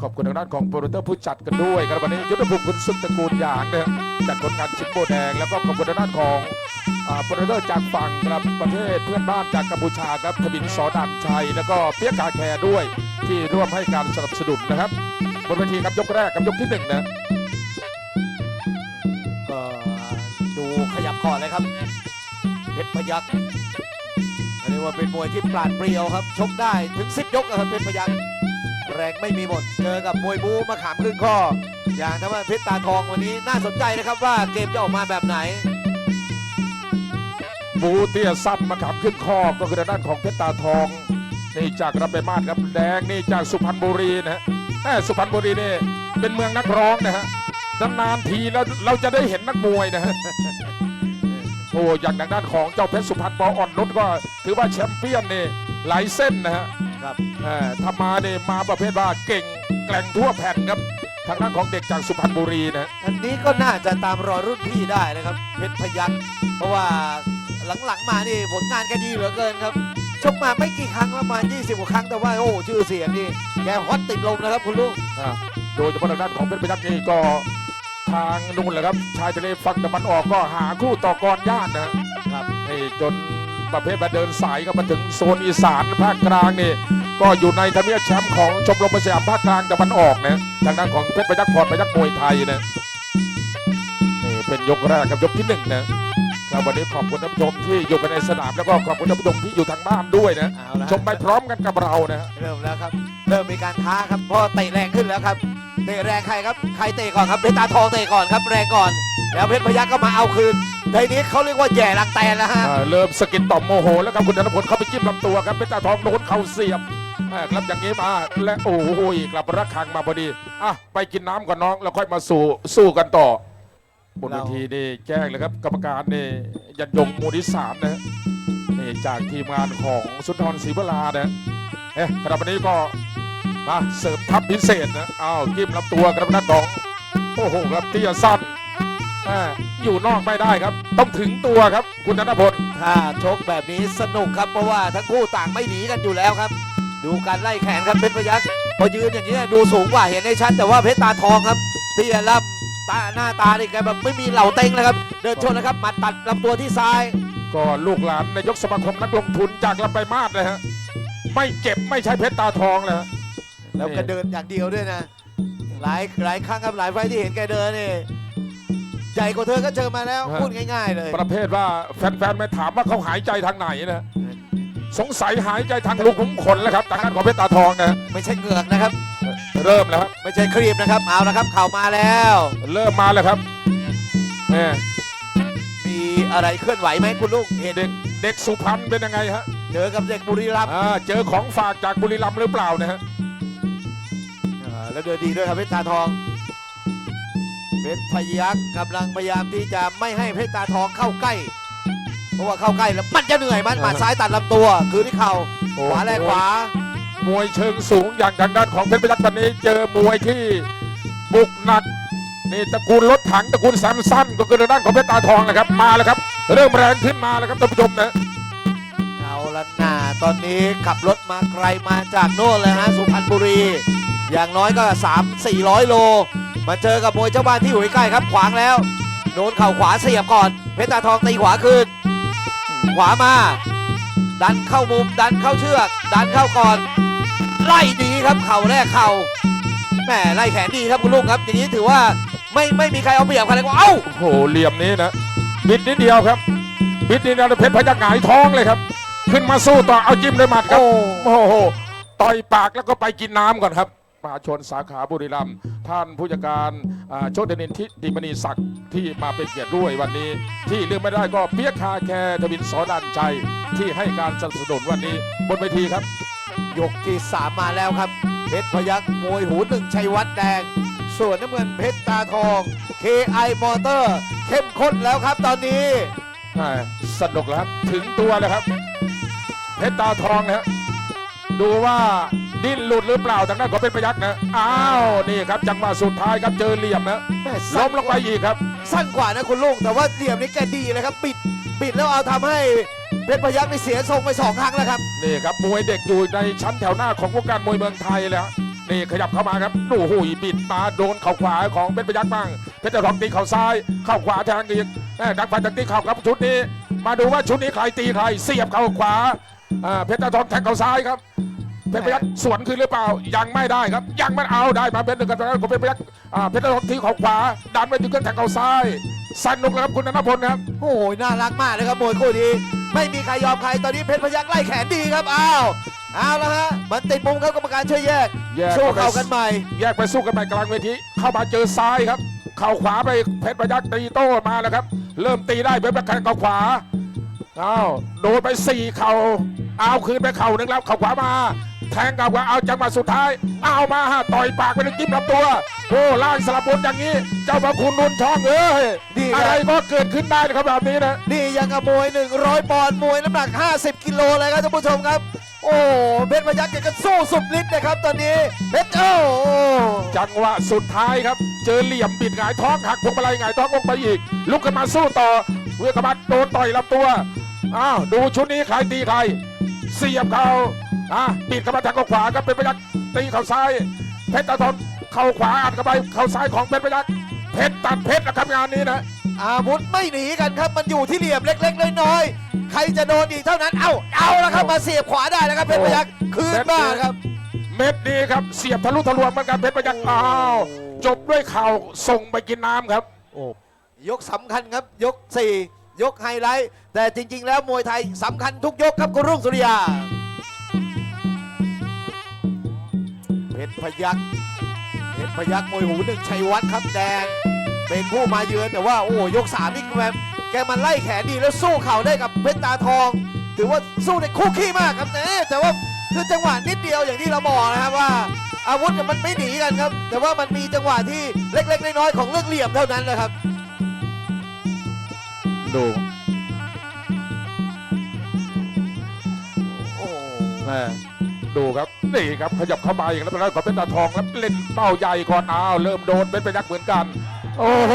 ขอบคุณทางด้านของโปรดิวเตอร์ผู้จัดกันด้วยครับวันนี้ยุทธภูมิคุณสุขตระกูลอย่างนะฮะจัดผลงานชิปโบแดงแล้วก็ขอบคุณทางด้านของโปรดิวเตอร์จากฝั่งครับประเทศเพื่อนบ้านจากกัมพูชาครับทบินสอดันชัย แล้วก็เปียกกาแคร์ด้วย ที่ร่วมให้การสนับสนุนนะครับบนเวทีครับยกแรกกับยกที่หนึ่งนะก็ดูขยับก่อนเลยครับเพชรพยักษ์เรียกว่าเป็นมวยที่ปราดเปรียวครับชกได้ถึง 10 ยกนะครับเพชรพยักษ์ แรงไม่มีหมด เจอกับมวยบูมาขามครึ่งข้อ อย่างทว่าเพชรตาทองวันนี้น่าสนใจนะครับว่าเกมจะออกมาแบบไหน บูเตียซับมาขับขึ้นคอก็คือทางด้านของเพชรตาทองนี่จากรับไปมาศครับแดงนี่จากสุพรรณบุรีนะฮะแม่สุพรรณบุรีนี่เป็นเมืองนักร้องนะฮะนานๆทีแล้วเราจะได้เห็นนักมวยนะฮะโอ้อย่างทางด้านของเจ้าเพชรสุพรรณปออ่อนนุชก็ถือว่าแชมเปี้ยนนี่หลายเส้นนะฮะ ครับเอ่อถ้ามาเนี่ยมาประเภทว่าเก่งแกร่งทั่วแผ่นครับ ทางด้านของเด็กจากสุพรรณบุรีนะอันนี้ก็น่าจะตามรอยรุ่นพี่ได้นะครับเพชรพยักษ์เพราะว่าหลังๆมานี่ผลงานแกดีเหลือเกินครับชกมาไม่กี่ครั้งประมาณ 20 กว่าครั้งแต่ว่าโอ้ชื่อเสียงนี่แกฮอตติดลมนะครับคุณลุงอ่าโดยเฉพาะทางด้านของเพชรพยัคฆ์นี่ก็ทางนู่นแหละครับ ชายทะเลฝั่งตะวันออกก็หาคู่ต่อกรยากนะฮะครับนี่จน ประเภทมาเดินสายก็มาถึงโซนอีสานภาคกลางนี่ก็อยู่ในทำเนียบแชมป์ของชมรมสยามภาคกลางตะวันออกนะทางด้านของเพชรพยัคฆ์พรพยัคฆ์มวยไทยนะนี่เป็นยกแรกกับยกที่หนึ่งนะครับวันนี้ขอบคุณท่านผู้ชมที่อยู่กันในสนามแล้วก็ขอบคุณท่านผู้ชมที่อยู่ทางบ้านด้วยนะเอาละ ชมไปพร้อมกันกับเรานะฮะเริ่มแล้วครับ เริ่มมีการท้าครับเพราะเตะแรงขึ้นแล้วครับเตะแรงใครครับใครเตะก่อนครับเพชรตาทองเตะก่อนครับแรงก่อน แล้วเพชรพยักษ์ก็มาเอาคืน ทีนี้เขาเรียกว่าแย่ลังแตนแล้วฮะ อ่าเริ่มสะกิดต่อมโมโหแล้วครับคุณธนพลเข้าไปจิ้มลำตัวครับเป็นตาทองโดนเข่าเสียบอ่าครับอย่างนี้มาและโอ้โหกลับระคังมาพอดีอะไปกินน้ำก่อนน้องแล้วค่อยมาสู้สู้กันต่อบนเวทีนี่แจ้งเลยครับกรรมการนี่ยันยงมูลนิสามนะฮะนี่จากทีมงานของสุนทรศรีวรานะเอ๊ะครับวันนี้ก็มาเสริมทัพพิเศษนะอ้าวจิ้มลำตัวกระนัดดองโอ้โหครับที่จะสั้น อ่าอยู่นอกไม่ได้ครับ ต้องถึงตัวครับ คุณธนพลถ้าชกแบบนี้สนุกครับเพราะว่าทั้งคู่ต่างไม่หนีกันอยู่แล้วครับ ดูการไล่แขนครับเพชรพยักษ์พอยืนอย่างนี้ดูสูงกว่าเห็นได้ชัดแต่ว่าเพชรตาทองครับเตี้ยล่ำตาหน้าตานี่แกแบบไม่มีเหล่าเต็งเลยครับเดินชนนะครับหมัดตัดลำตัวที่ซ้าย ก็ลูกหลานนายกสมาคมนักลงทุนจากลำไปลายมาศเลยฮะไม่เก็บไม่ใช่เพชรตาทองเลยฮะแล้วแกเดินอย่างเดียวด้วยนะ หลายหลายครั้งครับหลายไฟล์ที่เห็นแกเดินนี่ ใหญ่กว่าเธอก็เจอมาแล้วพูดง่ายๆเลยประเภทว่าแฟนๆไม่ถามว่าเขาหายใจทางไหนนะ สงสัยหายใจทางลูกขุมขนแล้วครับทางด้านของเพชรตาทองนะไม่ใช่เหงือกนะครับ เริ่มแล้วครับ ไม่ใช่ครีมนะครับเอาละครับเข่ามาแล้ว เริ่มมาแล้วครับแม่มีอะไรเคลื่อนไหวไหมคุณลูกเห็นเด็กเด็กสุพรรณเป็นยังไงฮะเจอกับเด็กบุรีรัมย์อ่าเจอของฝากจากบุรีรัมย์หรือเปล่านะฮะ อ่าแล้วเดินดีด้วยครับเพชรตาทอง เพชรพยักกำลังพยายามที่จะไม่ให้เพชรตาทองเข้าใกล้ เพราะว่าเข้าใกล้แล้วมันจะเหนื่อยมันหมัดซ้ายตัดลำตัวคือที่เข่าโอ้ขวาแลกขวามวยเชิงสูงอย่างทางด้านของเพชรพยัคฆ์วันนี้เจอมวยที่บุกหนักนี่ตระกูลรถถังตระกูลแซมสั้นก็คือทางด้านของเพชรตาทองนะครับมาแล้วครับ เริ่มแรงขึ้นมาแล้วครับท่านผู้ชมนะเอาละนาตอนนี้ขับรถมาไกลมาจากโน่นเลยฮะสุพรรณบุรี อย่างน้อยก็ 3 400 โล มาเจอกับมวยเจ้าบ้านที่อยู่ใกล้ๆครับขวางแล้วโดนเข่าขวาเสียบก่อน เพชรตาทองตีขวาคืนขวามา ดันเข้ามุมดันเข้าเชือก ดันเข้าก่อน ไล่ดีครับเข่าแรกเข่าแหมไล่แขนดีครับคุณลุงครับ อย่างนี้ถือว่าไม่ไม่มีใครเอาเปรียบใครเลยว่าเอ้าโอ้โหเหลี่ยมนี้นะบิดนิดเดียวครับ บิดนิดเดียวแล้วเพชรพยัคฆ์หงายท้องเลยครับ ขึ้นมาสู้ต่อเอาจิ้มด้วยหมัดครับ โอ้โหต่อยปากแล้วก็ไปกินน้ำก่อนครับ มหาชนสาขาบุรีรัมย์ท่านผู้จัดการอ่าโชตินินทิติมณีศักดิ์ที่มาเป็นเกียรติด้วยวันนี้ ที่ลืมไม่ได้ก็เปียกคาแคร์ทวินสอดันใจที่ให้การสนับสนุนวันนี้ บนเวทีครับ ยกที่สามมาแล้วครับเพชรพยักมวยหูหนึ่งชัยวัฒน์แดง ส่วนน้ำเงินเพชรตาทอง KI มอเตอร์ เข้มข้นแล้วครับตอนนี้อ่าสนุกแล้วครับ ถึงตัวแล้วครับ เพชรตาทองนะฮะดูว่า ดิ้นหลุดหรือเปล่าทางด้านของเพชรพยักษ์นะอ้าวนี่ครับจังหวะสุดท้ายครับเจอเหลี่ยมนะแม่ล้สั้นมลงไปอีกครับ สั้นกว่านะคุณลุงแต่ว่าเหลี่ยมนี้แกดีเลยครับ ปิดปิดแล้วเอาทำให้เพชรพยักนี่เสียทรงไปสองครั้งแล้วครับ นี่ครับมวยเด็กอยู่ในชั้นแถวหน้าของวงการมวยเมืองไทยแล้วนี่ขยับเข้ามาครับดูหุยบิดมาโดนเข่าขวาของเป็นพยักบ้างเพชรทองตีเข่าซ้ายเข้าขวาแทงอีกแม่ดักฟันจากตีเข่าครับชุดนี้ มาดูว่าชุดนี้ใครตีใครเสียบเข่าขวาอ่าเพชรทองแทงเข่าซ้ายครับ เพชรพยักสวนคืนหรือเปล่า ยังไม่ได้ครับ ยังไม่เอาได้มาเป็นหนึ่งกันแล้วผมเป็นพยักอ่าเพชรทองตีเข่าขวา ดันไปถึงกันแทงเข่าซ้ายสนุกแล้วครับคุณธนพลครับ โอ้ยน่ารักมากเลยครับมวยคู่นี้ไม่มีใครยอมใครตอนนี้เพชรพยักไล่แขนดีครับอ้าวเอาแล้วฮะมันติดมุมครับกรรมการช่วยแยกแยกสู้เข่ากันใหม่ แยกไปสู้กันใหม่กลางเวทีเข้ามาเจอซ้ายครับ เข่าขวาไปเพชรพยักตีโต้มาแล้วครับ เริ่มตีได้เพชรพยักแทงเข่าขวาอ้าวโดนไปสี่เข่า เอาคืนไปเข่าหนึ่งแล้วเข่าขวามา แทงเข่าขวาเอาจังหวะสุดท้าย เอามาฮะต่อยปากไปเลยจิ้มลำตัวโอ้ล่างสลับบนอย่างนี้ เจ้าพระคุณนุนช่องเอ้ยดีครับ อะไรก็เกิดขึ้นได้นะครับแบบนี้นะ นี่ยังกับมวย 100 ปอนด์มวยน้ำหนัก 50 กิโลเลยครับท่านผู้ชมครับ โอ้เพชรพยักแกก็สู้สุดฤทธิ์นะครับตอนนี้เพชรโอ้จังหวะสุดท้ายครับ เจอเหลี่ยมบิดหงายท้องหักพวงมาลัยหงายท้องลงไปอีก ลุกขึ้นมาสู้ต่อเวียกบัดโดนต่อยลำตัวอ้าวดูชุดนี้ใครตีใคร เสียบเขาอะบิดเข้ามาทางขวาครับเป็นพยักตีเข่าซ้ายเพชรตาทนเข่าขวาอัดเข้าไปเข่าซ้ายของเพชรพยักเพชรตัดเพชรนะครับงานนี้นะอาวุธไม่หนีกันครับมันอยู่ที่เหลี่ยมเล็กๆน้อยๆใครจะโดนอีกเท่านั้นเอ้าเอาแล้วครับมาเสียบขวาได้แล้วครับเพชรพยักคืนบ้านครับ เม็ดนี้ครับเสียบทะลุทะลวงเหมือนกันเพชรพยักอ้าวจบด้วยเข่าส่งไปกินน้ำครับโอ้ยกสำคัญครับยก4 ยกไฮไลท์ แต่จริง ๆ แล้วมวยไทยสำคัญทุกยกครับคุณรุ่งสุริยาเพชรพยักเพชรพยักมวยหูหนึ่งชัยวัฒน์ครับแดงเป็นผู้มาเยือนแต่ว่าโอ้ยกสามนี่แกแกมันไล่แขนดีแล้วสู้เข่าได้กับเพชรตาทอง ถือว่าสู้ได้คู่ขี้มากครับแต่แต่ว่าคือจังหวะนิดเดียวอย่างที่เราบอกนะครับว่า อาวุธมันไม่หนีกันครับ แต่ว่ามันมีจังหวะที่เล็กๆน้อยๆของเรื่องเหลี่ยมเท่านั้นแหละครับ ดูโอ้โหแม่ดูครับนี่ครับขยับเข้ามาอย่างนั้นแล้วขอเป็นตาทองแล้วเล่นเป้าใหญ่ก่อนอ้าวเริ่มโดนเป็นไปยักษ์เหมือนกัน โอ้โห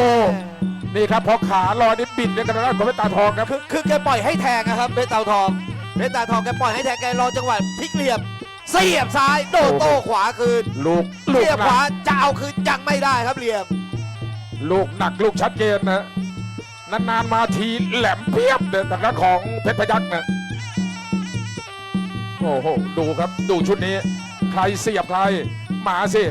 นี่ครับพอขาลอยนิดบิดเนี่ยกันแล้วขอเป็นตาทองครับคือคือแกปล่อยให้แทงนะครับเพชรเต่าทองเพชรเต่าทองแกปล่อยให้แทงแกรอจังหวะพลิกเหลี่ยมเสียบซ้ายโดนโต้ขวาคืนลูกลูกเสียบหขนัวากจะเอาคืนยังไม่ได้ครับเหลี่ยม ลูกหนักลูกชัดเจนนะ นานๆมาทีแหลมเพียบเดินทางด้านของเพชรพยักษ์นะโอ้โหดูครับดูชุดนี้ ใครเสียบใครมาสิ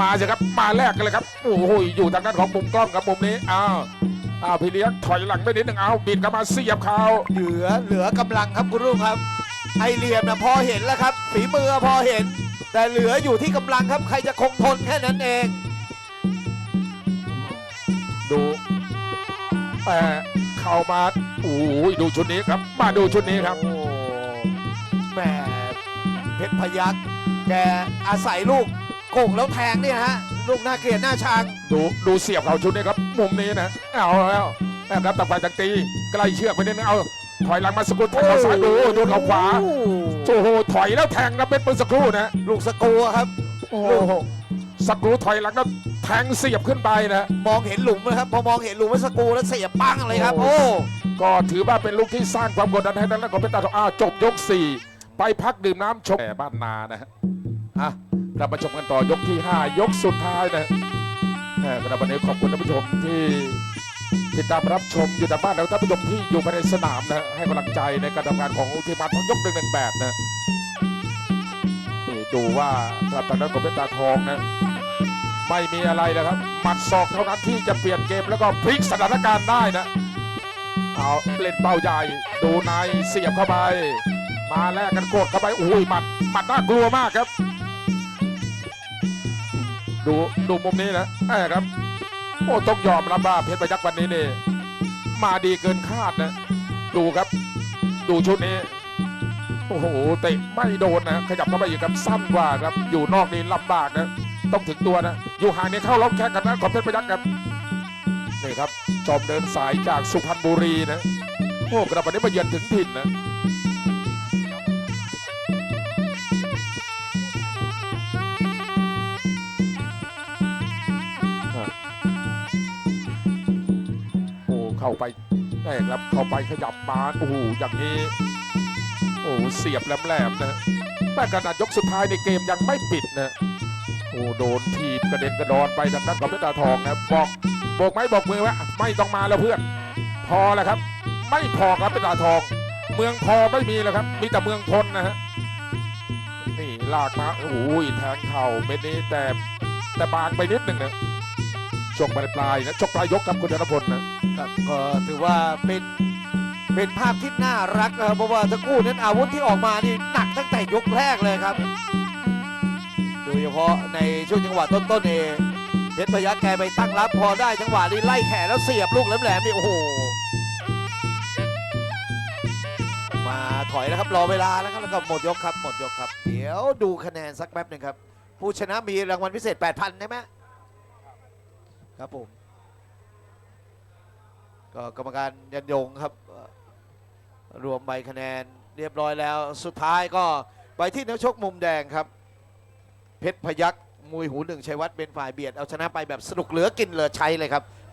มาสิครับมาแลกกันเลยครับโอ้โหอยู่ทางด้านของมุมกล้องกับมุมนี้อ้าวอ้าวพี่เลี้ยงถอยหลังไปนิดหนึ่งเอาบิดกลับมาเสียบเขาเหลือเหลือกำลังครับคุณรุ่งครับ ไอเหลี่ยมนะพอเห็นแล้วครับ ฝีมือพอเห็น แต่เหลืออยู่ที่กำลังครับใครจะคงทนแค่นั้นเอง ดู แต่เข้ามาโอ้ยดูชุดนี้ครับ มาดูชุดนี้ครับ โอ้แหมเพชรพยักแกอาศัยลูกโก่งแล้วแทงเนี่ยฮะ ลูกหน้าเกลียดหน้าชังดูดูเสียบเขาชุดนี้ครับ มุมนี้นะเอาแล้วแอบรับต่างฝ่ายต่างตีใกล้เชือกไปนิดนึงเอาถอยหลังมาสกุลแทงเขาซ้ายดูโดนเขาขวาโอ้โหถอยแล้วแทงนะเป็นเมื่อสักครู่นะ ลูกสกรูอะครับ โอ้โห สักครู่ถอยหลังแล้วแทงเสียบขึ้นไปนะ มองเห็นหลุมนะครับ พอมองเห็นหลุมว่าสกรูแล้วเสียบปังเลยครับโอ้โอ้ ก็ถือว่าเป็นลูกที่สร้างความกดดันให้ทางด้านของเป็นตาทองอ้าวจบยก 4 ไปพักดื่มน้ำชมแหม่บ้านนานะฮะอะเรามาชมกันต่อยกที่ 5 ยกสุดท้ายนะแหม่กระวันนี้ขอบคุณท่านผู้ชมที่ติดตามรับชมอยู่ทางบ้านแล้วท่านผู้ชมที่อยู่ภายในสนามนะให้กำลังใจในการทำงานของทีมงานของยกหนึ่งหนึ่งแปดนะนี่ดูว่าครับทางด้านของเป็นตาทองนะ ไม่มีอะไรนะครับหมัดศอกเท่านั้นที่จะเปลี่ยนเกมแล้วก็พลิกสถานการณ์ได้นะเอาเล่นเป้าใหญ่ดูในเสียบเข้าไป มาแลกกันกดเข้าไปอุ้ยหมัดหมัดน่ากลัวมากครับ ดูดูมุมนี้นะแหมครับโอ้ต้องยอมรับว่าเพชรพยักษ์วันนี้นี่มาดีเกินคาดนะ ดูครับ ดูชุดนี้โอ้โหเตะไม่โดนนะ ขยับเข้าไปอีกครับสั้นกว่าครับ อยู่นอกนี่ลำบากนะ ต้องถึงตัวนะ อยู่ห่างเนี่ยเข้าล็อกแข้งกันนะขอเพชรพยักษ์ครับนี่ครับจอมเดินสายจากสุพรรณบุรีนะโอ้กระวันนี้มาเยือนถึงถิ่นนะโอ้เข้าไปได้ครับเข้าไปขยับมาโอ้โหอย่างนี้ โอ้เสียบแหลมๆนะแต่ขนาดยกสุดท้ายในเกมยังไม่ปิดนะ อ้โดนทีบกระเด็นกระดอนไปทางด้านของเพชรตาทองนะบอกโบกไม้บอกมือว่าไม่ต้องมาแล้วเพื่อน พอแล้วครับ ไม่พอครับเพชรตาทอง เมืองพอไม่มีแล้วครับ มีแต่เมืองพลนะฮะนี่ลากมาโอ้ยแทงเข่าเม็ดนี้แต่แต่บางไปนิดหนึ่งนะช่วงปลายปลายนะช่วงปลายยกครับคุณธนพลนะครับก็ถือว่าเป็นเป็นภาพที่น่ารักนะครับเพราะว่าทั้งคู่นั้นอาวุธที่ออกมานี่หนักตั้งแต่ยกแรกเลยครับ ดยเฉพาะในช่วงจังหวะต้นๆเองเพชรพยัคฆ์แกไปตั้งรับพอได้จังหวะนี้ไล่แขนแล้วเสียบลูกแหลมๆนี่โอ้โห มาถอยแล้วครับรอเวลาแล้วครับแล้วก็หมดยกครับหมดยกครับ เดี๋ยวดูคะแนนสักแป๊บหนึ่งครับ ผู้ชนะมีรางวัลพิเศษ 8,000ใช่ไหมครับผมก็กรรมการยันยงครับ รวมใบคะแนนเรียบร้อยแล้ว สุดท้ายก็ไปที่นักชกมุมแดงครับ เพชรพยักษ์มวยหูหนึ่งชัยวัฒน์เป็นฝ่ายเบียด เอาชนะไปแบบสนุกเหลือกินเหลือใช้เลยครับ